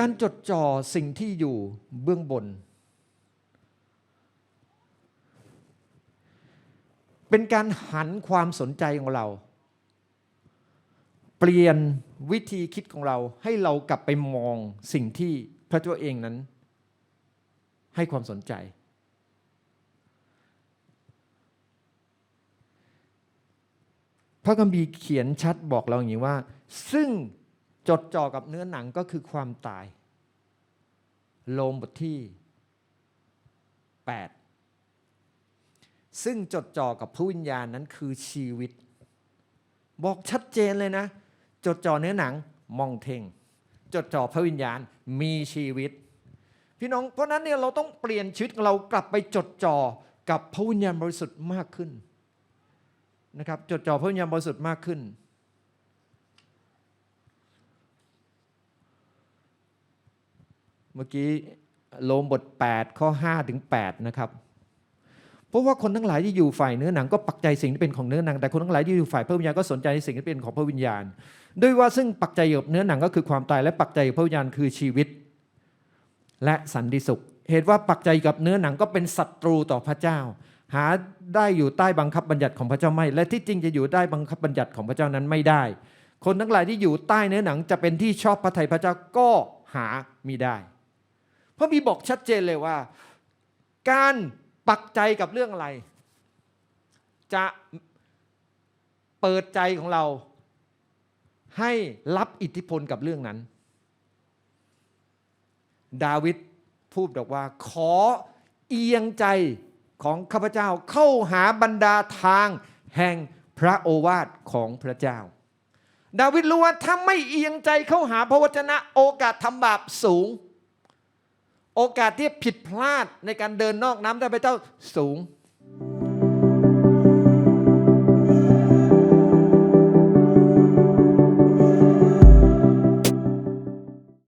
การจดจ่อสิ่งที่อยู่เบื้องบน เป็นการหันความสนใจของเรา เปลี่ยนวิธีคิดของเราให้เรากลับไปมองสิ่งที่พระเจ้าเองนั้น ให้ความสนใจ พระคัมภีร์เขียนชัดบอกเราอย่างนี้ว่า ซึ่ง จดจ่อกับเนื้อหนังก็คือความตาย โลมบทที่ 8 ซึ่งจดจ่อกับพระวิญญาณนั้นคือชีวิต บอกชัดเจนเลยนะ จดจ่อเนื้อหนังมองเทงจดจ่อพระวิญญาณมีชีวิต พี่น้องเพราะนั้นเนี่ยเราต้องเปลี่ยนชีวิตเรากลับไปจดจ่อกับพระวิญญาณบริสุทธิ์มากขึ้นนะครับจดจ่อพระวิญญาณบริสุทธิ์มากขึ้น มื่อกี้โลมบท 8 ข้อ5ถึง8นะครับเพราะว่าคนทั้งหลายที่อยู่ฝ่ายเนื้อหนังก็ปักใจสิ่งที่เป็นของเนื้อหนัง แต่คนทั้งหลายที่อยู่ฝ่ายพระวิญญาณก็สนใจในสิ่งที่เป็นของพระวิญญาณ ด้วยว่าซึ่งปักใจกับเนื้อหนังก็คือความตายและปักใจกับพระวิญญาณคือชีวิต และสันติสุข เหตุว่าปักใจกับเนื้อหนังก็เป็นศัตรูต่อพระเจ้า หาได้อยู่ใต้บังคับบัญญัติของพระเจ้าไม่ และที่จริงจะอยู่ใต้บังคับบัญญัติของพระเจ้านั้นไม่ได้ คนทั้งหลายที่อยู่ใต้เนื้อหนังจะเป็นที่ชอบพระทัยพระเจ้าก็หามิได้ พระมีบอกชัดเจนเลยว่า การปักใจกับเรื่องอะไร จะเปิดใจของเรา ให้รับอิทธิพลกับเรื่องนั้น ดาวิดพูดบอกว่า ขอเอียงใจของข้าพเจ้าเข้าหาบรรดาทางแห่งพระโอวาทของพระเจ้า ดาวิดรู้ว่าถ้าไม่เอียงใจเข้าหาพระวจนะโอกาสทำบาปสูง โอกาสที่ผิดพลาดในการเดินนอกน้ำได้พระเจ้าสูง